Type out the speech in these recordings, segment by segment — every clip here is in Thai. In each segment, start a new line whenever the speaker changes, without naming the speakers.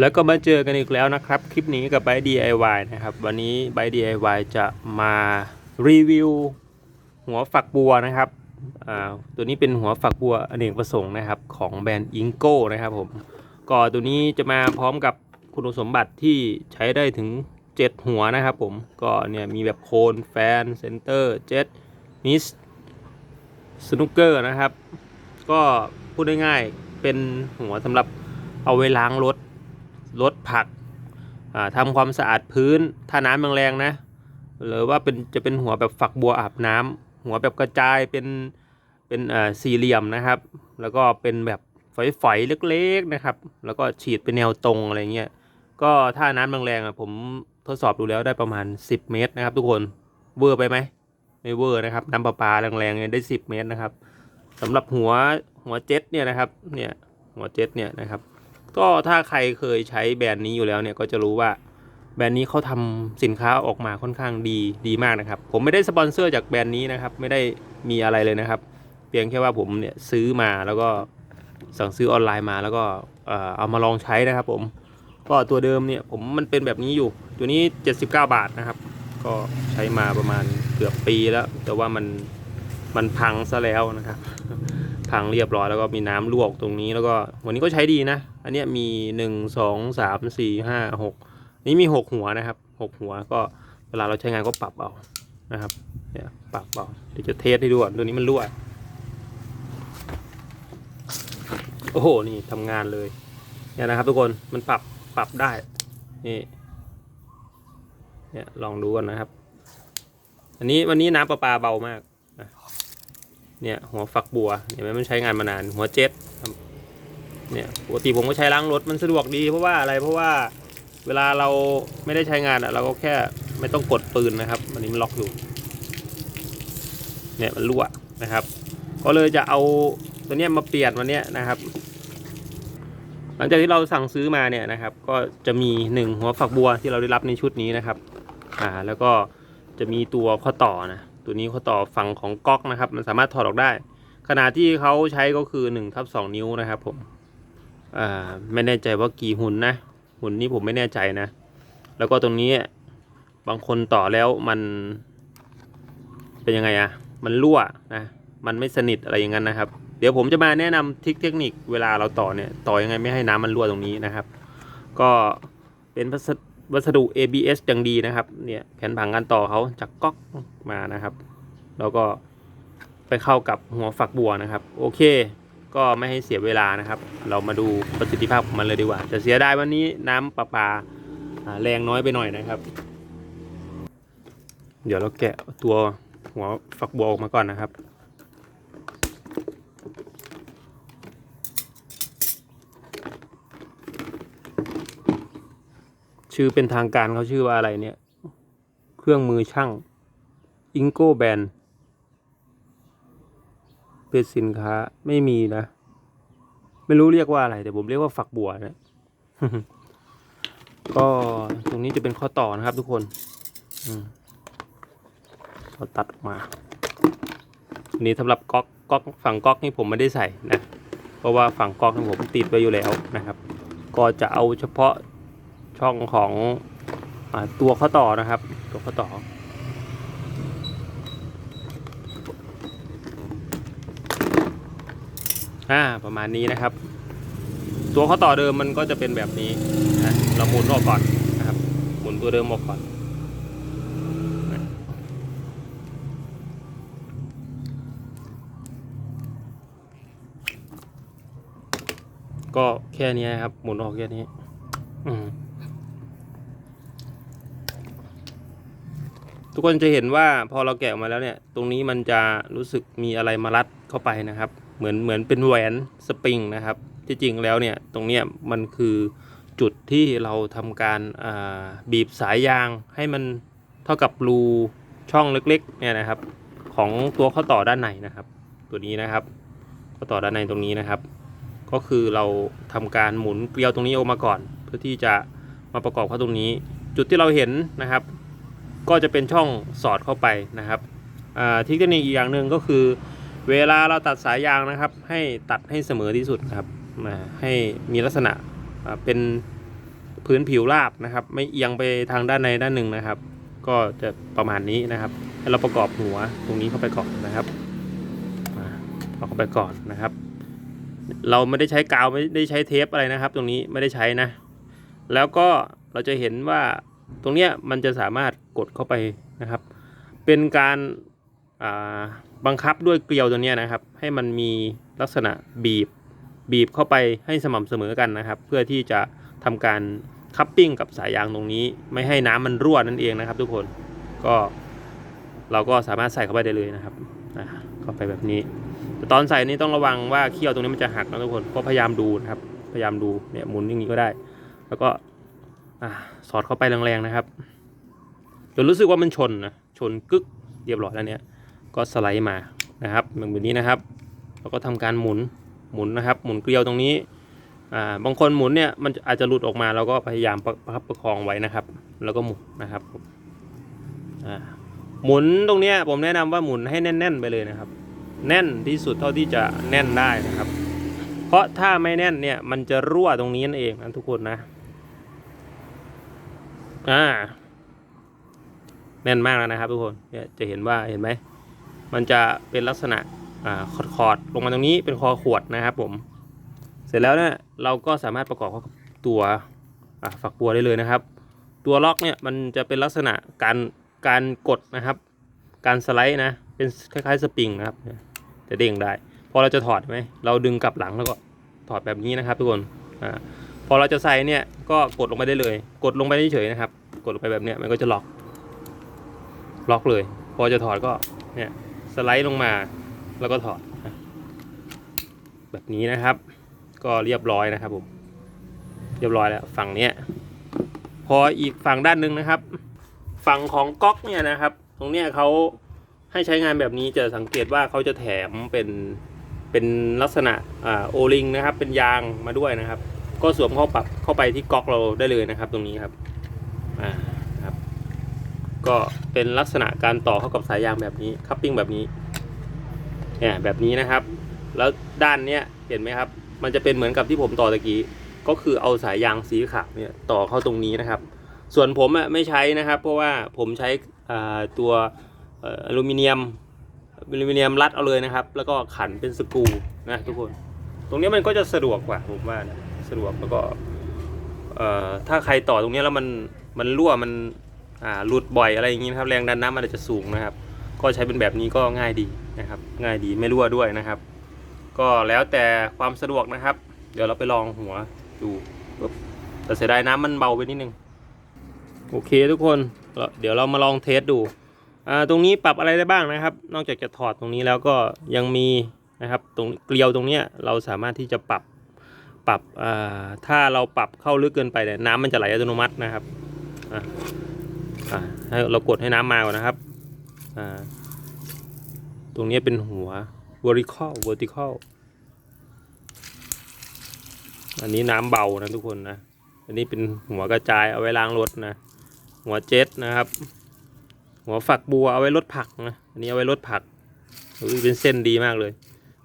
แล้วก็มาเจอกันอีกแล้วนะครับ คลิปนี้กับ b บ DIY นะครับ วันนี้ b บ DIY จะมารีวิวหัวฝักบัวนะครับตัวนี้เป็นหัวฝักบัวอเนกประสงค์นะครับ ของแบรนด์อิงโก้นะครับผมก็ตัวนี้จะมาพร้อมกับคุณสมบัติที่ใช้ได้ถึง 7 หัวนะครับผมก็เนี่ยมีแบบโคนแฟนเซนเตอร์เจ็ตมิสสนุกเกอร์นะครับ ก็พูดง่ายๆเป็นหัวสำหรับเอาไว้ล้างรถ ลดผักอ่าทำความสะอาดพื้นถ้าน้ำแรงๆนะ หรือว่าเป็นจะเป็นหัวแบบฝักบัวอาบน้ำหัวแบบกระจายเป็นเป็นสี่เหลี่ยมนะครับ แล้วก็เป็นแบบฝอยๆเล็กๆนะครับ แล้วก็ฉีดเป็นแนวตรงอะไรเงี้ยก็ถ้าน้ำแรงๆอะผมทดสอบดูแล้วได้ประมาณ 10 เมตรนะครับ ทุกคนเวอร์ไปไหมไม่เวอร์นะครับน้ำประปาแรงๆได้ 10 เมตรนะครับสำหรับหัวหัวเจ็ตเนี่ยนะครับเนี่ยหัวเจ็ตเนี่ยนะครับ ก็ถ้าใครเคยใช้แบรนด์นี้อยู่แล้วเนี่ยก็จะรู้ว่าแบรนด์นี้เขาทำสินค้าออกมาค่อนข้างดีดีมากนะครับ ผมไม่ได้สปอนเซอร์จากแบรนด์นี้นะครับ ไม่ได้มีอะไรเลยนะครับ เพียงแค่ว่าผมเนี่ยซื้อมาแล้วก็สั่งซื้อออนไลน์มาแล้วก็เอ่อเอามาลองใช้นะครับ ผมก็ตัวเดิมเนี่ยผมมันเป็นแบบนี้อยู่ ตัวนี้ 79 บาทนะครับ ก็ใช้มาประมาณเกือบปีแล้ว แต่ว่ามันมันพังซะแล้วนะครับ พังเรียบร้อยแล้วก็มีน้ำลวกตรงนี้แล้วก็วันนี้ก็ใช้ดีนะ อันเนี้ยมีหนึ่งสองสามสี่ห้าหกนี่มีหกหัวนะครับหกหัวก็เวลาเราใช้งานก็ปรับเอานะครับเนี่ยปรับเอาเดี๋ยวจะเทสให้ดูก่อนตัวนี้มันรั่วโอ้โหนี่ทำงานเลยเนี่ยนะครับ ทุกคนมันปรับปรับได้นี่เนี่ยลองดูกันนะครับ อันนี้วันนี้น้ำประปาเบามาก เนี่ยหัวฝักบัวเห็นไหมมันใช้งานมานานหัวเจ็ตครับเนี่ยปกติผมก็ใช้ล้างรถมันสะดวกดีเพราะว่าอะไรเพราะว่าเวลาเราไม่ได้ใช้งานอะเราก็แค่ไม่ต้องกดปืนนะครับอันนี้มันล็อกอยู่เนี่ยมันรั่วนะครับ ก็เลยจะเอาตัวเนี้ยมาเปลี่ยนวันเนี้ยนะครับ หลังจากที่เราสั่งซื้อมาเนี่ยนะครับ ก็จะมีหนึ่งหัวฝักบัวที่เราได้รับในชุดนี้นะครับอ่าแล้วก็จะมีตัวข้อต่อนะ ตัวนี้เข้อต่อฝั่งของก๊อกนะครับ มันสามารถถอดออกได้ ขนาดที่เขาใช้ก็คือ1ทับ2นิ้วนะครับผมไม่แน่ใจว่ากี่หุ่นนะ หุ่นนี้ผมไม่แน่ใจนะ แล้วก็ตรงนี้บางคนต่อแล้วมันเป็นยังไงอะมันรั่วนะมันไม่สนิทอะไรอย่างนั้นนะครับ เดี๋ยวผมจะมาแนะนำทิคเทคนิคเวลาเราต่อเนี่ยต่อยังไงไม่ให้น้ำมันรั่วตรงนี้นะครับ ก็เป็นวัส วัสดุ ABS อย่างดีนะครับ เนี่ยแผ่นผังการต่อเขาจากก๊อกมานะครับ แล้วก็ไปเข้ากับหัวฝักบัวนะครับ โอเค ก็ไม่ให้เสียเวลานะครับ เรามาดูประสิทธิภาพของมันเลยดีกว่า จะเสียดายวันนี้น้ำประปาอ่าแรงน้อยไปหน่อยนะครับ เดี๋ยวเราแกะตัวหัวฝักบัวออกมาก่อนนะครับ ชื่อเป็นทางการเขาชื่อว่าอะไรเนี่ย เครื่องมือช่างอิงโกแบนเป็นสินค้าไม่มีนะ ไม่รู้เรียกว่าอะไร แต่ผมเรียกว่าฝักบัวนะ ก็ตรงนี้จะเป็นข้อต่อนะครับทุกคนเราตัดออกมาอันนี้สำหรับก๊อกก๊อกฝั่งก๊อกนี่ผมไม่ได้ใส่นะ เพราะว่าฝั่งก๊อกนี่ผมติดไว้อยู่แล้วนะครับ ก็จะเอาเฉพาะ ช่องของอตัวข้อต่อนะครับ ตัวข้อต่อ อ่าประมาณนี้นะครับ ตัวข้อต่อเดิมมันก็จะเป็นแบบนี้นะเราหมุนออกก่อนนะครับ หมุนตัวเดิมออกก่อนก็แค่นี้ครับ หมุนออกแค่นี้ อืม ทุกคนจะเห็นว่าพอเราแกะออกมาแล้วเนี่ย ตรงนี้มันจะรู้สึกมีอะไรมารัดเข้าไปนะครับ เหมือนเหมือนเป็นแหวนสปริงนะครับ ที่จริงแล้วเนี่ยตรงเนี้ยมันคือจุดที่เราทำการาบีบสายยางให้มันเท่ากับรูช่องเล็กๆเนี่ยนะครับ ของตัวข้อต่อด้านในนะครับ ตัวนี้นะครับข้อต่อด้านในตรงนี้นะครับ ก็คือเราทำการหมุนเกลียวตรงนี้ออกมาก่อน เพื่อที่จะมาประกอบเข้าตรงนี้ จุดที่เราเห็นนะครับ ก็จะเป็นช่องสอดเข้าไปนะครับอ่าเทคนิคอีกอย่างหนึ่งก็คือ เวลาเราตัดสายยางนะครับ ให้ตัดให้เสมอที่สุดครับให้มีลักษณะเป็นพื้นผิวราบนะครับ ไม่เอียงไปทางด้านในด้านหนึ่งนะครับ ก็จะประมาณนี้นะครับเราประกอบหัวตรงนี้เข้าไปก่อนนะครับอ่าเอาเข้าไปก่อนนะครับ เราไม่ได้ใช้กาวไม่ได้ใช้เทปอะไรนะครับ ตรงนี้ไม่ได้ใช้นะ แล้วก็เราจะเห็นว่า ตรงเนี้ยมันจะสามารถกดเข้าไปนะครับ เป็นการาบังคับด้วยเกลียวตัวเนี้ยนะครับ ให้มันมีลักษณะบีบบีบเข้าไปให้สม่ำเสมอกันนะครับ เพื่อที่จะทำการคัพปิ้งกับสายยางตรงนี้ ไม่ให้น้ำมันรั่วนั่นเองนะครับ ทุกคนก็เราก็สามารถใส่เข้าไปได้เลยนะครับเข้าไปแบบนี้แต่ตอนใส่นี่ต้องระวังว่าเขี้ยวตรงนี้มันจะหักนะทุกคนก็พยายามดูนะครับ พยายามดูเนี่ยหมุนอย่างนี้ก็ได้ แล้วก็ อ่าสอดเข้าไปแรงๆนะครับจนรู้สึกว่ามันชนนะชนกึกเรียบร้อยแล้วเนี่ยก็สไลด์มานะครับแบบนี้นะครับแล้วก็ทำการหมุนหมุนนะครับ หมุนเกลียวตรงนี้อ่าบางคนหมุนเนี่ยมันอาจจะหลุดออกมาเราก็พยายามประคับประคองไว้นะครับ แล้วก็หมุนนะครับอ่าหมุนตรงเนี้ยผมแนะนำว่าหมุนให้แน่น ๆ ไปเลยนะครับ แน่นที่สุดเท่าที่จะแน่นได้นะครับ เพราะถ้าไม่แน่นเนี่ยมันจะรั่วตรงนี้นั่นเองนะทุกคนนะ อ่า แน่นมากแล้วนะครับทุกคนเนี่ยจะเห็นว่าเห็นไหม มันจะเป็นลักษณะอ่าคอร์ดลงมาตรงนี้เป็นคอขวดนะครับผม เสร็จแล้วเนี่ยเราก็สามารถประกอบเข้ากับตัวฝักบัวได้เลยนะครับ ตัวล็อกเนี่ยมันจะเป็นลักษณะการการกดนะครับ การสไลด์นะเป็นคล้ายๆสปริงนะครับจะเด้งได้ พอเราจะถอดไหมเราดึงกลับหลังแล้วก็ถอดแบบนี้นะครับทุกคนอ่าพอเราจะใส่เนี่ยก็กดลงไปได้เลย กดลงไปเฉยๆนะครับ กดลงไปแบบเนี้ยมันก็จะล็อก ล็อกเลย พอจะถอดก็เนี่ยสไลด์ลงมาแล้วก็ถอด แบบนี้นะครับ ก็เรียบร้อยนะครับผมเรียบร้อยแล้วฝั่งเนี้ยพออีกฝั่งด้านหนึ่งนะครับ ฝั่งของก๊อกเนี่ยนะครับ ตรงเนี้ยเขาให้ใช้งานแบบนี้จะสังเกตว่าเขาจะแถมเป็นเป็นลักษณะอโอลิงนะครับ เป็นยางมาด้วยนะครับ ก็สวมเข้าปรับเข้าไปที่ก๊อกเราได้เลยนะครับ ตรงนี้ครับ ก็เป็นลักษณะการต่อเข้ากับสายยางแบบนี้คัพปิ้งแบบนี้เนี่ยแบบนี้นะครับ แล้วด้านเนี้ยเห็นไหมครับ มันจะเป็นเหมือนกับที่ผมต่อตะกี้ก็คือเอาสายยางสีขาวเนี่ยต่อเข้าตรงนี้นะครับ ส่วนผมอะไม่ใช้นะครับ เพราะว่าผมใช้ตัวอลูมิเนียมอลูมิเนียมรัดเอาเลยนะครับ แล้วก็ขันเป็นสกรูนะทุกคน ตรงนี้มันก็จะสะดวกกว่าผมว่านะสะดวกแล้วก็ถ้าใครต่อตรงนี้แล้วมันมันรั่วมัน หลุดบ่อยอะไรอย่างนี้นะครับ แรงดันน้ำมันอาจจะสูงนะครับ ก็ใช้เป็นแบบนี้ก็ง่ายดีนะครับ ง่ายดีไม่รั่วด้วยนะครับ ก็แล้วแต่ความสะดวกนะครับ เดี๋ยวเราไปลองหัวดูแต่เสียดายน้ำมันเบาไปนิดนึงโอเคทุกคนเดี๋ยวเรามาลองเทสดูตรงนี้ปรับอะไรได้บ้างนะครับ นอกจากจะถอดตรงนี้แล้วก็ยังมีนะครับตรงเกลียวตรงเนี้ยเราสามารถที่จะปรับปรับถ้าเราปรับเข้าลึกเกินไปเนี่ยน้ำมันจะไหลอัตโนมัตินะครับ อ่าให้เรากดให้น้ำมาก่อนนะครับอ่าตรงนี้เป็นหัว vertical vertical อันนี้น้ำเบานะทุกคนนะ อันนี้เป็นหัวกระจายเอาไว้ล้างรถนะ หัวเจ็ตนะครับ หัวฝักบัวเอาไว้ลดผักนะ อันนี้เอาไว้ลดผักเป็นเส้นดีมากเลย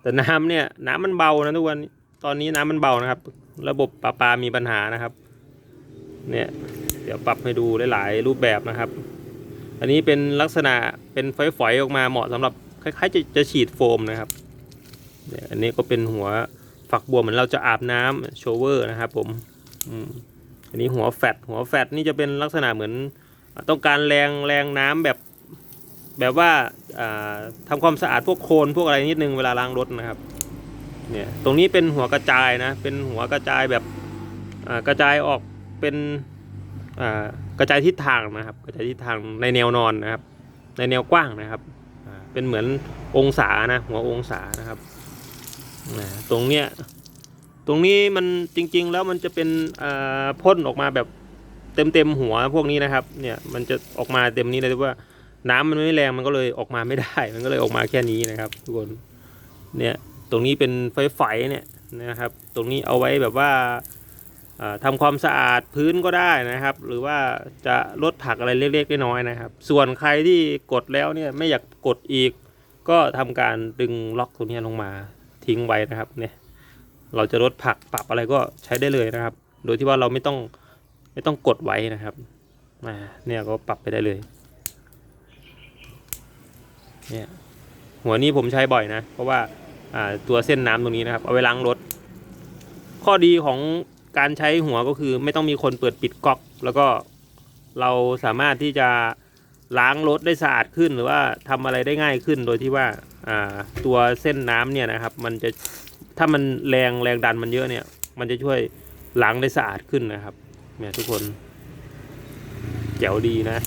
แต่น้ำเนี่ยน้ำมันเบานะทุกวัน ตอนนี้น้ำมันเบานะครับ ระบบประปามีปัญหานะครับ เนี่ย เดี๋ยวปรับให้ดูหลายๆรูปแบบนะครับ อันนี้เป็นลักษณะเป็นฝอยๆออกมาเหมาะสำหรับคล้ายๆจะจะฉีดโฟมนะครับเนี่ยอันนี้ก็เป็นหัวฝักบัวเหมือนเราจะอาบน้ำโชเวอร์นะครับผมอันนี้หัวแฟตหัวแฟตนี่จะเป็นลักษณะเหมือนต้องการแรงแรงน้ำแบบแบบว่าอ่าทำความสะอาดพวกโคลนพวกอะไรนิดนึงเวลาล้างรถนะครับเนี่ยตรงนี้เป็นหัวกระจายนะเป็นหัวกระจายแบบกระจายออกเป็น กระจายทิศทางนะครับ กระจายทิศทางในแนวนอนนะครับ ในแนวกว้างนะครับเป็นเหมือนองศานะหัวองศานะครับตรงเนี้ยตรงนี้มันจริง ๆ แล้วมันจะเป็นพ่นออกมาแบบเต็มเต็มๆหัวพวกนี้นะครับเนี่ยมันจะออกมาเต็มนี้เลยแต่ว่าน้ำมันไม่แรงมันก็เลยออกมาไม่ได้ มันก็เลยออกมาแค่นี้นะครับ ทุกคนเนี่ยตรงนี้เป็นไฟไฟเนี่ยนะครับ ตรงนี้เอาไว้แบบว่า อ่าทำความสะอาดพื้นก็ได้นะครับ หรือว่าจะลดผักอะไรเล็กๆน้อยๆนะครับ ส่วนใครที่กดแล้วเนี่ยไม่อยากกดอีก ก็ทำการดึงล็อกตัวนี้ลงมาทิ้งไว้นะครับเนี่ยเราจะลดผักปรับอะไรก็ใช้ได้เลยนะครับ โดยที่ว่าเราไม่ต้องไม่ต้องกดไว้นะครับอ่าเนี่ยก็ปรับไปได้เลยเนี่ยหัวนี้ผมใช้บ่อยนะ เพราะว่าอ่าตัวเส้นน้ำตรงนี้นะครับ เอาไว้ล้างรถ ข้อดีของ การใช้หัวก็คือไม่ต้องมีคนเปิดปิดก๊อก แล้วก็เราสามารถที่จะล้างรถได้สะอาดขึ้นหรือว่าทำอะไรได้ง่ายขึ้นโดยที่ว่าอ่าตัวเส้นน้ำเนี่ยนะครับ มันจะถ้ามันแรงแรงดันมันเยอะเนี่ย มันจะช่วยล้างได้สะอาดขึ้นนะครับเนี่ยทุกคนแจ๋วดีนะ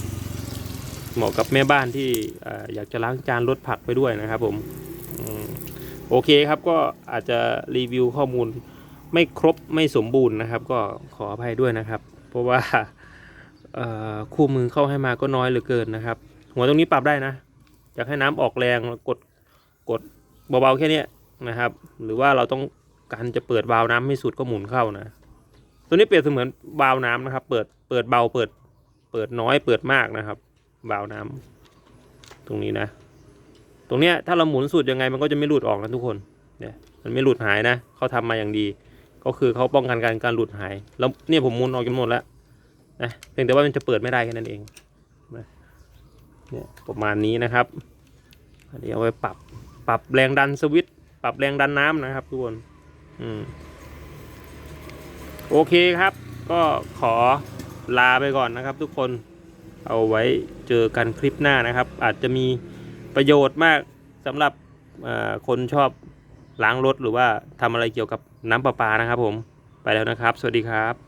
เหมาะกับแม่บ้านที่ออยากจะล้างจานรถผักไปด้วยนะครับผมอมโอเคครับก็อาจจะรีวิวข้อมูล ไม่ครบไม่สมบูรณ์นะครับ ก็ขออภัยด้วยนะครับ เพราะว่าคู่มือเข้าให้มาก็น้อยเหลือเกินนะครับ หัวตรงนี้ปรับได้นะอยากให้น้ำออกแรงกดกดเบาๆแค่นี้นะครับ หรือว่าเราต้องการจะเปิดวาล์วน้ำให้สุดก็หมุนเข้านะ ตัวนี้เปรียบเสมือนวาล์วน้ำนะครับ เปิดเปิดเบาเปิดเปิดน้อยเปิดมากนะครับวาล์วน้ำตรงนี้นะ ตรงเนี้ยถ้าเราหมุนสุดยังไงมันก็จะไม่หลุดออกนะทุกคนเนี่ยมันไม่หลุดหายนะเขาทำมาอย่างดี ก็คือเขาป้องกันการการหลุดหาย แล้วเนี่ยผมมุนออกจนหมดแล้วนะเพียงแต่ว่ามันจะเปิดไม่ได้แค่นั้นเองเนี่ยประมาณนี้นะครับอันนี้เอาไว้ปรับปรับแรงดันสวิตช์ปรับแรงดันน้ำนะครับทุกคนอืมโอเคครับ ก็ขอลาไปก่อนนะครับ ทุกคนเอาไว้เจอกันคลิปหน้านะครับ อาจจะมีประโยชน์มากสำหรับคนชอบล้างรถหรือว่าทำอะไรเกี่ยวกับ น้ำประปานะครับผม ไปแล้วนะครับ สวัสดีครับ